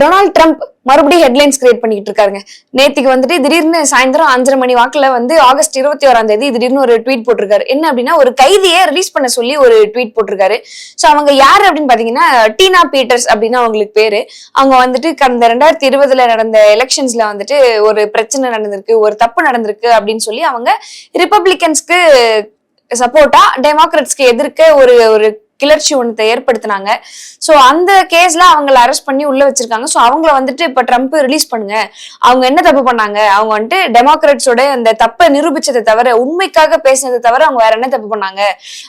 Donald Trump மறுபடியும் headlines create பண்ணிட்டு இருக்காருங்க. நேத்திக்கு வந்துட்டு திடீர்னு சாயந்தரம் அஞ்சரை மணி வாக்குல வந்து ஆகஸ்ட் இருபத்தி ஓராம் தேதி திடீர்னு ஒரு ட்வீட் போட்டிருக்காரு. என்ன அப்படின்னா ஒரு கைதியை ரிலீஸ் பண்ண சொல்லி ஒரு ட்வீட் போட்டிருக்காரு. ஸோ அவங்க யார் அப்படின்னு பாத்தீங்கன்னா டீனா பீட்டர்ஸ் அப்படின்னு அவங்களுக்கு பேரு. அவங்க வந்துட்டு கடந்த ரெண்டாயிரத்தி இருபதுல நடந்த எலெக்ஷன்ஸ்ல வந்துட்டு ஒரு பிரச்சனை நடந்திருக்கு ஒரு தப்பு நடந்திருக்கு அப்படின்னு சொல்லி அவங்க ரிப்பப்ளிகன்ஸ்க்கு சப்போர்ட்டா டெமோக்ராட்ஸ்க்கு எதிர்க்க ஒரு ஒரு கிளர்ச்சி ஒன்றத்தை ஏற்படுத்தினாங்க. ஸோ அந்த கேஸ்ல அவங்கள அரெஸ்ட் பண்ணி உள்ள வச்சிருக்காங்க. ஸோ அவங்கள வந்துட்டு இப்போ ட்ரம்ப் ரிலீஸ் பண்ணுங்க. அவங்க என்ன தப்பு பண்ணாங்க? அவங்க வந்துட்டு டெமோக்ராட்ஸோட அந்த தப்பை நிரூபிச்சதை தவிர உண்மைக்காக பேசினதை தவிர அவங்க வேற என்ன தப்பு பண்ணாங்க?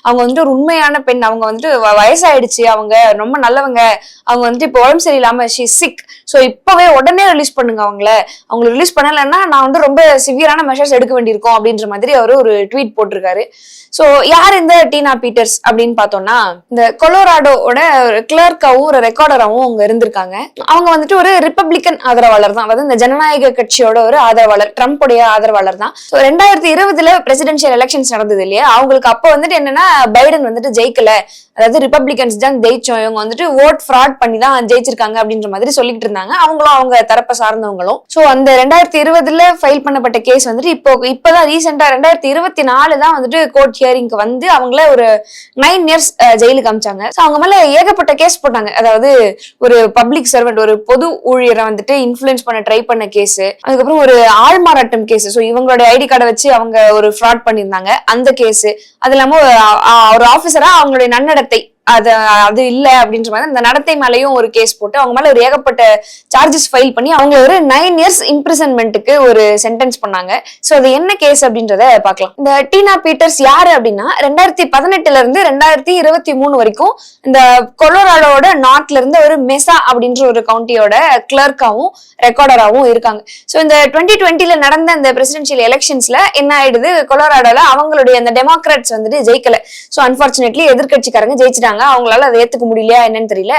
அவங்க வந்துட்டு ஒரு உண்மையான பெண். அவங்க வந்துட்டு வ- வயசாயிடுச்சு. அவங்க ரொம்ப நல்லவங்க. அவங்க வந்துட்டு இப்போ உடம்பு சரியில்லாம ஷி சிக் ஸோ இப்பவே உடனே ரிலீஸ் பண்ணுங்க அவங்கள. அவங்கள ரிலீஸ் பண்ணலைன்னா நான் வந்து ரொம்ப சிவியரான மெஷர்ஸ் எடுக்க வேண்டியிருக்கும் அப்படின்ற மாதிரி அவர் ஒரு ட்வீட் போட்டிருக்காரு. ஸோ யார் இந்த டீனா பீட்டர்ஸ் அப்படின்னு பார்த்தோம்னா இந்த கொலோராடோட கிளர்க்காவும் ஒரு ரெக்கார்டராகவும் அவங்க இருந்திருக்காங்க. அவங்க வந்துட்டு ஒரு ரிப்பப்ளிக்கன் ஆதரவாளர் தான். அதாவது இந்த ஜனநாயக கட்சியோட ஒரு ஆதரவாளர் ட்ரம்ப்புடைய ஆதரவாளர் தான். ஸோ ரெண்டாயிரத்தி இருபதுல பிரசிடென்ஷியல் எலெக்ஷன்ஸ் நடந்தது இல்லையா? அவங்களுக்கு அப்போ வந்துட்டு என்னன்னா பைடன் வந்துட்டு ஜெயிக்கல. அதாவது ரிப்பப்ளிகன்ஸ் தான் ஜெயிச்சோம். இவங்க வந்துட்டு ஓட் ஃப்ராட் பண்ணி தான் ஜெயிச்சிருக்காங்க அப்படின்ற மாதிரி சொல்லிட்டு இருந்தாங்க. அவங்களும் அவங்க தரப்பை சார்ந்தவங்களும். ஸோ அந்த ரெண்டாயிரத்தி இருபதுல ஃபைல் பண்ணப்பட்ட கேஸ் வந்துட்டு இப்போ இப்பதான் ரீசெண்டா ரெண்டாயிரத்தி இருபத்தி நாலு தான் வந்துட்டு கோர்ட் ஹியரிங்க்கு வந்து அவங்கள ஒரு நைன் இயர்ஸ் ஜெயிலுக்கு காமிச்சாங்க ஸோ அவங்க மேல ஏகப்பட்ட கேஸ் போட்டாங்க. அதாவது ஒரு பப்ளிக் சர்வெண்ட் ஒரு பொது ஊழியரை வந்துட்டு இன்ஃபுளுன்ஸ் பண்ண ட்ரை பண்ண கேஸ் அதுக்கப்புறம் ஒரு ஆள்மாறாட்டம் கேஸ் ஸோ இவங்களோட ஐடி கார்டை வச்சு அவங்க ஒரு ஃப்ராட் பண்ணியிருந்தாங்க. அந்த கேஸ் அது இல்லாம ஒரு ஆ- ஆபீசரா அவங்களுடைய நன்னடத்தை அது அது இல்ல அப்படின்ற மாதிரி அந்த நடத்தை மேலேயும் ஒரு கேஸ் போட்டு அவங்க மேல ஒரு ஏகப்பட்ட சார்ஜஸ் ஃபைல் பண்ணி அவங்க ஒரு நைன் இயர்ஸ் இம்ப்ரிசன்மெண்ட்டுக்கு ஒரு சென்டென்ஸ் பண்ணாங்க. சோ அது என்ன கேஸ் அப்படின்றத பார்க்கலாம். இந்த டீனா பீட்டர்ஸ் யாரு அப்படின்னா ரெண்டாயிரத்தி பதினெட்டுல இருந்து ரெண்டாயிரத்தி இருபத்தி மூணு வரைக்கும் இந்த கொலோராடோட நார்த்ல இருந்து ஒரு மெசா அப்படின்ற ஒரு கவுண்டியோட கிளர்க்காவும் ரெக்கார்டராகவும் இருக்காங்க. சோ இந்த டுவெண்ட்டி டுவெண்ட்டில நடந்த அந்த பிரசிடென்ஷியல் எலெக்ஷன்ஸ்ல என்ன ஆயிடுது? கொலோராடோல அவங்களுடைய அந்த டெமோக்ராட்ஸ் வந்துட்டு ஜெயிக்கல. சோ அன்பார்ச்சுனேட்லி எதிர்கட்சிக்காரங்க ஜெயிச்சிட்டாங்க. அவங்களால அதை ஏத்துக்க முடியலையா என்னன்னு தெரியல.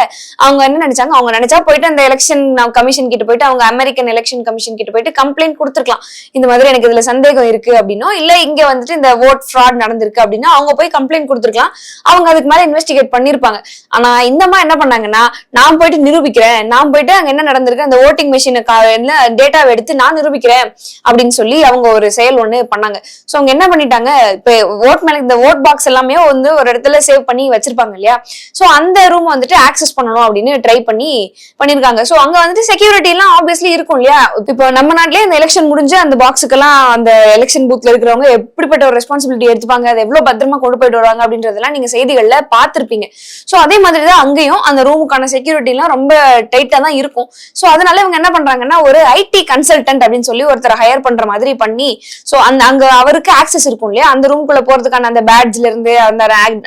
அவங்க என்ன நினைச்சாங்க? அவங்க நினைச்சா போயிட்டு அந்த எலெக்ஷன் கமிஷன் கிட்ட போயிட்டு அவங்க அமெரிக்கன் எலெக்ஷன் கமிஷன் கிட்ட போயிட்டு கம்ப்ளைண்ட் கொடுத்துருக்கலாம். இந்த மாதிரி எனக்கு இதுல சந்தேகம் இருக்கு அப்படின்னா இல்ல இங்க வந்துட்டு இந்த ஓட் ஃப்ராட் நடந்திருக்கு அப்படின்னா அவங்க போய் கம்ப்ளைண்ட் கொடுத்துருக்கலாம். அவங்க அதுக்கு மேல இன்வெஸ்டிகேட் பண்ணிருப்பாங்க. ஆனா இந்த மாதிரி என்ன பண்ணாங்கன்னா நான் போயிட்டு நிரூபிக்கிறேன். நான் போயிட்டு அங்க என்ன நடந்திருக்கு? அந்த ஓட்டிங் மிஷினை டேட்டாவை எடுத்து நான் நிரூபிக்கிறேன் அப்படின்னு சொல்லி அவங்க ஒரு செயல் ஒண்ணு பண்ணாங்க. சோ அவங்க என்ன பண்ணிட்டாங்க? இப்ப ஓட் மேல இந்த ஓட் பாக்ஸ் எல்லாமே வந்து ஒரு இடத்துல சேவ் பண்ணி வச்சிருப்பாங்க இல்லையா? ஸோ அந்த ரூம் வந்துட்டு ஆக்சஸ் பண்ணணும் அப்படின்னு ட்ரை பண்ணி பண்ணியிருக்காங்க சோ அங்க வந்துட்டு செக்யூரிட்டி எல்லாம் ஆப்வியஸ்லி இருக்கும் இல்லையா? இப்போ நம்ம நாட்டிலேயே இந்த எலெக்ஷன் முடிஞ்சு அந்த பாக்ஸுக்கெல்லாம் அந்த எலெக்ஷன் பூத்ல இருக்கிறவங்க எப்படிப்பட்ட ஒரு ரெஸ்பான்சிபிலிட்டி எடுத்துப்பாங்க? அதை எவ்வளவு பத்திரமா கொண்டு போயிட்டு வருவாங்க அப்படின்றதெல்லாம் நீங்க செய்திகள்ல பார்த்திருப்பீங்க. சோ அதே மாதிரி தான் அங்கேயும் அந்த ரூமுக்கான செக்யூரிட்டி எல்லாம் ரொம்ப டைட்டா தான் இருக்கும். ஸோ அதனால இவங்க என்ன பண்றாங்கன்னா ஒரு ஐடி கன்சல்டன்ட் அப்படின்னு சொல்லி ஒருத்தர் ஹையர் பண்ற மாதிரி பண்ணி சோ அந்த அங்க அவருக்கு ஆக்சஸ் இருக்கும் இல்லையா? அந்த ரூம்குள்ள போறதுக்கான அந்த பேட்ஜ்ல இருந்து அந்த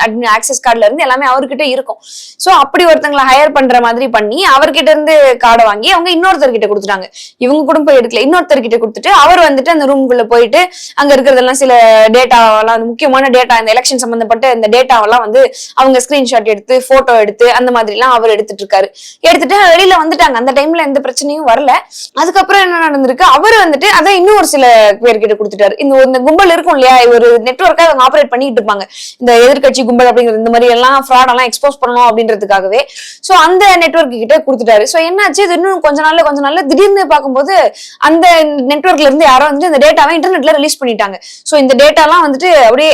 ஆக்சஸ் கார்டுல இருந்து எல்லாமே அவர்கிட்ட இருக்கும். சோ அப்படி ஒருத்தங்களை ஹையர் பண்ற மாதிரி பண்ணி அவர்கிட்ட இருந்து கார்டை வாங்கி அவங்க இன்னொருத்தர் கிட்ட கொடுத்துட்டாங்க. இவங்க கூட போய் எடுக்கல. இன்னொருத்தர்கிட்ட கொடுத்துட்டு அவர் வந்துட்டு அந்த ரூம்குள்ள போயிட்டு அங்க இருக்கிறதெல்லாம் சில டேட்டாவெல்லாம் முக்கியமான டேட்டா இந்த எலெக்ஷன் சம்பந்தப்பட்ட இந்த டேட்டாவெல்லாம் வந்து அவங்க ஸ்கிரீன்ஷாட் எடுத்து போட்டோ எடுத்து அந்த மாதிரி எல்லாம் அவர் எடுத்துட்டு இருக்காரு. எடுத்துட்டு வெளியில வந்துட்டாங்க. அந்த டைம்ல எந்த பிரச்சனையும் வரல. அதுக்கப்புறம் என்ன நடந்திருக்கு? அவர் வந்துட்டு அதை இன்னும் ஒரு சில பேர்கிட்ட கொடுத்துட்டாரு. இந்த ஒரு- கும்பல் இருக்கும் இல்லையா? ஒரு நெட்ஒர்க்கை அவங்க ஆப்ரேட் பண்ணிட்டு இருப்பாங்க. இந்த எதிர்க்கட்சி கும்பல் அப்படிங்கிறது இந்த மாதிரி எல்லாம் ஃப்ராட் எல்லாம் எக்ஸ்போஸ் பண்ணணும் அப்படின்றதுக்காகவே. சோ அந்த நெட்வொர்க் கிட்ட கொடுத்துட்டாரு. சோ என்னாச்சு? இது இன்னும் கொஞ்ச நாள்ல கொஞ்ச நாள்ல திடீர்னு பார்க்கும்போது அந்த நெட்வொர்க்ல இருந்து யாரோ வந்து இந்த டேட்டாவை இன்டர்நெட்ல ரிலீஸ் பண்ணிட்டாங்க. சோ இந்த டேட்டாலாம் வந்துட்டு அப்படியே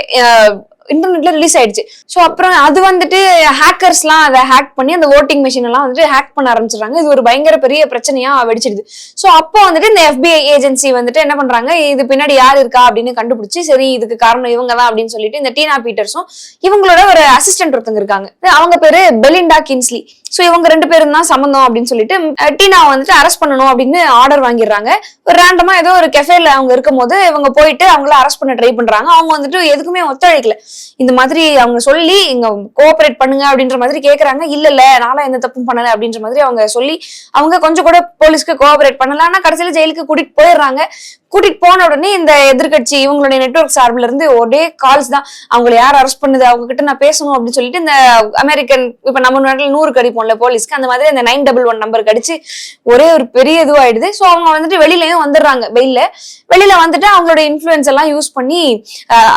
இன்டர்நெட்ல ரிலீஸ் ஆயிடுச்சு. ஸோ அப்புறம் அது வந்துட்டு ஹேக்கர்ஸ்லாம் அதை ஹேக் பண்ணி அந்த ஓட்டிங் மிஷின் எல்லாம் வந்துட்டு ஹேக் பண்ண ஆரம்பிச்சிடுறாங்க. இது ஒரு பயங்கர பெரிய பிரச்சனையா வெடிச்சிடுது. ஸோ அப்போ வந்துட்டு இந்த எஃபிஐ ஏஜென்சி வந்துட்டு என்ன பண்றாங்க? இது பின்னாடி யார் இருக்கா அப்படின்னு கண்டுபிடிச்சு சரி இதுக்கு காரணம் இவங்க தான் அப்படின்னு சொல்லிட்டு இந்த டீனா பீட்டர்ஸும் இவங்களோட ஒரு அசிஸ்டன்ட் ஒருத்தங்க இருக்காங்க. அவங்க பேரு பெலிண்டா கின்ஸ்லி ஸோ இவங்க ரெண்டு பேரும் தான் சம்மந்தம் அப்படின்னு சொல்லிட்டு டீனா டீனாவை வந்துட்டு அரெஸ்ட் பண்ணணும் அப்படின்னு ஆர்டர் வாங்கிடுறாங்க. ஒரு ரேண்டமா ஏதோ ஒரு கெஃபேல அவங்க இருக்கும்போது இவங்க போயிட்டு அவங்கள அரெஸ்ட் பண்ண ட்ரை பண்றாங்க. அவங்க வந்துட்டு எதுக்குமே ஒத்துழைக்கல. இந்த மாதிரி அவங்க சொல்லி இங்க கோஆபரேட் பண்ணுங்க அப்படின்ற மாதிரி கேக்குறாங்க. இல்ல இல்ல நானும் எந்த தப்பும் பண்ணல அப்படின்ற மாதிரி அவங்க சொல்லி அவங்க கொஞ்சம் கூட போலீஸ்க்கு கோஆபரேட் பண்ணல. ஆனா கடைசியில ஜெயிலுக்கு கூட்டிட்டு போயிடுறாங்க. கூட்டிட்டு போன உடனே இந்த எதிர்க்கட்சி இவங்களுடைய நெட்வொர்க் சார்பில் இருந்து ஒரே கால்ஸ் தான். அவங்களை யார் அரெஸ்ட் பண்ணுது? அவங்க கிட்ட நான் பேசணும் அப்படின்னு சொல்லிட்டு இந்த அமெரிக்கன் இப்ப நம்ம நாட்டில் நூறு கடிப்போம்ல போலீஸ்க்கு. அந்த மாதிரி அந்த நைன் டபுள் ஒன் நம்பர் கடிச்சு ஒரே ஒரு பெரிய இதுவாயிடுது. ஸோ அவங்க வந்துட்டு வெளியிலயும் வந்துடுறாங்க. வெயில வெளியில வந்துட்டு அவங்களோட இன்ஃபுளுன்ஸ் எல்லாம் யூஸ் பண்ணி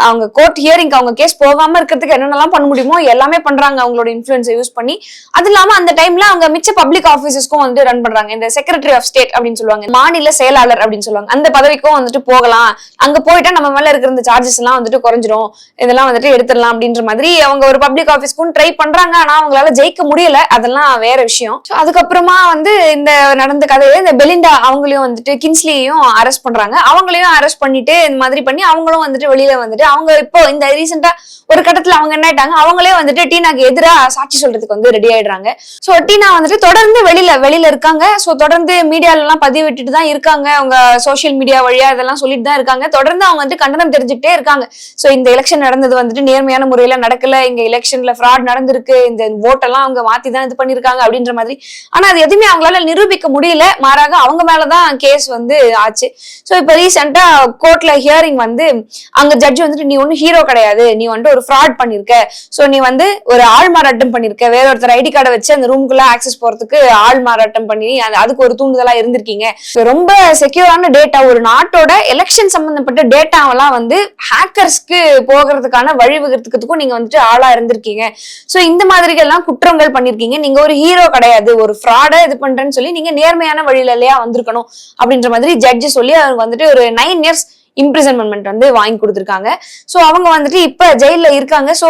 அவங்க கோர்ட் ஹியரிங் அவங்க கேஸ் போகாம இருக்கிறதுக்கு என்னென்னலாம் பண்ண முடியுமோ எல்லாமே பண்றாங்க. அவங்களோட இன்ஃபுளுன்ஸை யூஸ் பண்ணி. அது இல்லாம அந்த டைம்ல அவங்க மிச்ச பப்ளிக் ஆஃபீஸஸ்க்கும் வந்து ரன் பண்றாங்க. இந்த செக்ரட்டரி ஆஃப் ஸ்டேட் அப்படின்னு சொல்லுவாங்க. மாநில செயலாளர் அப்படின்னு சொல்லுவாங்க. அந்த பதவிக்கு வரைக்கும் வந்துட்டு போகலாம். அங்க போயிட்டா நம்ம மேல இருக்கிற இந்த சார்ஜஸ் எல்லாம் வந்துட்டு குறைஞ்சிரும். இதெல்லாம் வந்துட்டு எடுத்துடலாம் அப்படின்ற மாதிரி அவங்க ஒரு பப்ளிக் ஆஃபீஸ்க்கும் ட்ரை பண்றாங்க. ஆனா அவங்களால ஜெயிக்க முடியல. அதெல்லாம் வேற விஷயம். அதுக்கப்புறமா வந்து இந்த நடந்த கதையில இந்த பெலிண்டா அவங்களையும் வந்துட்டு கின்ஸ்லியையும் அரெஸ்ட் பண்றாங்க. அவங்களையும் அரெஸ்ட் பண்ணிட்டு இந்த மாதிரி பண்ணி அவங்களும் வந்துட்டு வெளியில வந்துட்டு அவங்க இப்போ இந்த ரீசெண்டா ஒரு கட்டத்துல அவங்க என்ன ஆயிட்டாங்க? அவங்களே வந்துட்டு டீனாக்கு எதிரா சாட்சி சொல்றதுக்கு வந்து ரெடி ஆயிடுறாங்க. சோ டீனா வந்துட்டு தொடர்ந்து வெளியில வெளியில இருக்காங்க. சோ தொடர்ந்து மீடியால எல்லாம் பதிவு விட்டுட்டு தான் இருக்காங்க. அவங்க சோசியல் மீடியா வழியா இதெல்லாம் சொல்லிட்டு தான் இருக்காங்க. தொடர்ந்து அவங்க வந்து கண்டனம் தெரிஞ்சுக்கிட்டே இருக்காங்க. சோ இந்த எலெக்ஷன் நடந்தது வந்துட்டு நேர்மையான முறையில நடக்கல. இங்க எலெக்ஷன்ல ஃப்ராட் நடந்திருக்கு. இந்த ஓட்டெல்லாம் அவங்க மாத்தி தான் இது பண்ணிருக்காங்க அப்படின்ற மாதிரி. ஆனா அது எதுவுமே அவங்களால நிரூபிக்க முடியல. மாறாக அவங்க மேலதான் கேஸ் வந்து ஆச்சு. சோ இப்ப ரீசெண்டா கோர்ட்ல ஹியரிங் வந்து அங்க ஜட்ஜ் வந்துட்டு நீ ஒன்னும் ஹீரோ கிடையாது. நீ வந்துட்டு ஒரு ஃப்ராட் பண்ணிருக்க. சோ நீ வந்து ஒரு ஆள் மாறாட்டம் பண்ணிருக்க. வேற ஒருத்தர் ஐடி கார்டை வச்சு அந்த ரூம்குள்ள ஆக்சஸ் போறதுக்கு ஆள் மாறாட்டம் பண்ணி அதுக்கு ஒரு தூண்டுதலா இருந்திருக்கீங்க. ரொம்ப செக்யூரான டேட்டா ஒரு நாட்டோட எலெக்ஷன் சம்பந்தப்பட்ட டேட்டாவெல்லாம் வந்து ஹேக்கர்ஸ்க்கு போகிறதுக்கான வழிவகுக்கிறதுக்கும் நீங்க வந்துட்டு ஆளா இருந்திருக்கீங்க. சோ இந்த மாதிரி எல்லாம் குற்றங்கள் பண்ணிருக்கீங்க. நீங்க ஒரு ஹீரோ கிடையாது ஒரு ஃப்ராட இது பண்றேன்னு சொல்லி நீங்க நேர்மையான வழியில இல்லையா வந்திருக்கணும் அப்படின்ற மாதிரி ஜட்ஜ் சொல்லி அவங்க வந்துட்டு ஒரு நைன் இயர்ஸ் இம்ப்ரிசன்மெண்ட் வந்து வாங்கி கொடுத்துருக்காங்க. ஸோ அவங்க வந்துட்டு இப்ப ஜெயிலில் இருக்காங்க. ஸோ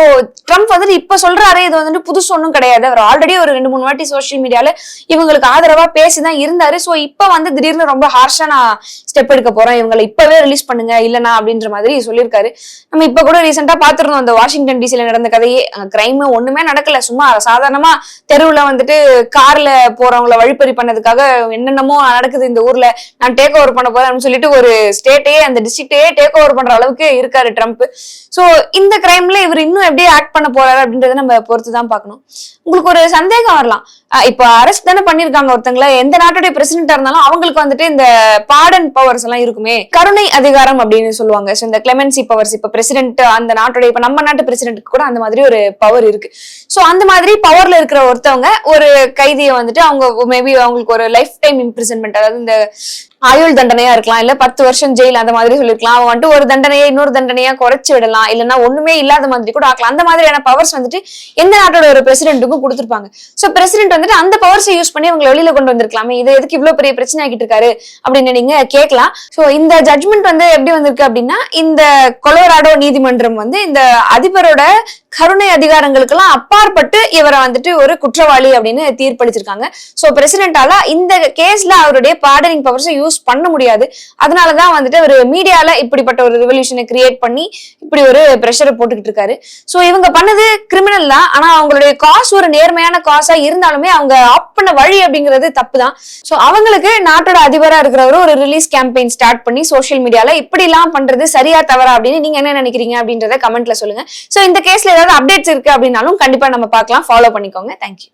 ட்ரம்ப் வந்துட்டு இப்ப சொல்றாரு இது வந்துட்டு புதுசு ஒன்றும் கிடையாது. அவர் ஆல்ரெடி ஒரு ரெண்டு மூணு வாட்டி சோஷியல் மீடியால இவங்களுக்கு ஆதரவா பேசிதான் இருந்தாரு. ஸோ இப்ப வந்து திடீர்னு ரொம்ப ஹார்ஷா நான் ஸ்டெப் எடுக்க போறேன். இவங்களை இப்பவே ரிலீஸ் பண்ணுங்க இல்லைனா அப்படின்ற மாதிரி சொல்லியிருக்காரு. நம்ம இப்ப கூட ரீசெண்டா பாத்துருந்தோம் அந்த வாஷிங்டன் டிசில நடந்த கதையே. கிரைம் ஒண்ணுமே நடக்கல. சும்மா சாதாரணமா தெருவுல வந்துட்டு கார்ல போறவங்கள வழிப்பறி பண்ணதுக்காக என்னென்னமோ நடக்குது இந்த ஊர்ல. நான் டேக் ஓவர் பண்ண போறேன் அப்படின்னு சொல்லிட்டு ஒரு ஸ்டேட்டே அந்த டிஸ்ட்ரிக்டே டேக் ஓவர் பண்ற அளவுக்கு இருக்காரு ட்ரம்ப் சோ இந்த கிரைம்ல இவர் இன்னும் எப்படி ஆக்ட் பண்ண போறாரு அப்படின்றத நம்ம பொறுத்து தான் பார்க்கணும். உங்களுக்கு ஒரு சந்தேகம் வரலாம். இப்ப இப்போ அரெஸ்ட் தானே பண்ணிருக்காங்க ஒருத்தங்கள. எந்த நாட்டுடைய பிரசிடென்டா இருந்தாலும் அவங்களுக்கு வந்துட்டு இந்த பாடன் பவர்ஸ் எல்லாம் இருக்குமே. கருணை அதிகாரம் அப்படின்னு சொல்லுவாங்க. சோ இந்த கிளெமென்சி பவர்ஸ் இப்ப பிரசிடென்ட் அந்த நாட்டுடைய இப்ப நம்ம நாட்டு பிரசிடென்ட்க்கு கூட அந்த மாதிரி ஒரு பவர் இருக்கு. சோ அந்த மாதிரி பவர்ல இருக்கிற ஒருத்தவங்க ஒரு கைதியை வந்துட்டு அவங்க மேபி அவங்களுக்கு ஒரு லைஃப் டைம் இம்ப்ரிசன்மெண்ட் அதாவது இந்த ஆயுள் தண்டனையா இருக்கலாம் இல்ல பத்து வருஷம் ஜெயில் அந்த மாதிரி சொல்லிருக்கலாம். அவன் வந்துட்டு ஒரு தண்டனையை இன்னொரு தண்டனையா குறைச்சு விடலாம். இல்லைன்னா ஒண்ணுமே இல்லாத மாதிரி கூட ஆக்கலாம். அந்த மாதிரியான பவர்ஸ் வந்துட்டு எந்த நாட்டோட ஒரு பிரசிடென்ட்டுக்கும் கொடுத்துருப்பாங்க. சோ பிரசிடென்ட் வந்துட்டு அந்த பவர்ஸை யூஸ் பண்ணி அவங்களை வெளியில கொண்டு வந்திருக்கலாமே. இது எதுக்கு இவ்வளவு பெரிய பிரச்சனை ஆகிட்டு இருக்காரு அப்படின்னு நீங்க கேட்கலாம். சோ இந்த ஜட்மெண்ட் வந்து எப்படி வந்திருக்கு அப்படின்னா இந்த கொலோராடோ நீதிமன்றம் வந்து இந்த அதிபரோட கருணை அதிகாரங்களுக்கெல்லாம் அப்பாற்பட்டு இவரை வந்துட்டு ஒரு குற்றவாளி அப்படின்னு தீர்ப்பளிச்சிருக்காங்க. ஸோ பிரசிடென்டால இந்த கேஸ்ல அவருடைய பார்டனிங் பவர்ஸை யூஸ் பண்ண முடியாது. அதனாலதான் வந்துட்டு அவர் மீடியால இப்படிப்பட்ட ஒரு ரெவல்யூஷனை கிரியேட் பண்ணி இப்படி ஒரு ப்ரெஷரை போட்டுக்கிட்டு இருக்காரு. ஸோ இவங்க பண்ணது கிரிமினல் தான். ஆனா அவங்களுடைய காசு ஒரு நேர்மையான காசா இருந்தாலுமே அவங்க ஆப் பண்ண வழி அப்படிங்கிறது தப்பு தான் ஸோ அவங்களுக்கு நாட்டோட அதிபரா இருக்கிறவரு ஒரு ரிலீஸ் கேம்பெயின் ஸ்டார்ட் பண்ணி சோஷியல் மீடியால இப்படி எல்லாம் பண்றது சரியா தவறா அப்படின்னு நீங்க என்ன நினைக்கிறீங்க அப்படின்றத கமெண்ட்ல சொல்லுங்க. ஸோ இந்த கேஸ்ல ஏதாவது அப்டேட்ஸ் இருக்கு அப்படின்னாலும் கண்டிப்பா நம்ம பார்க்கலாம். ஃபாலோ பண்ணிக்கோங்க. தேங்க்யூ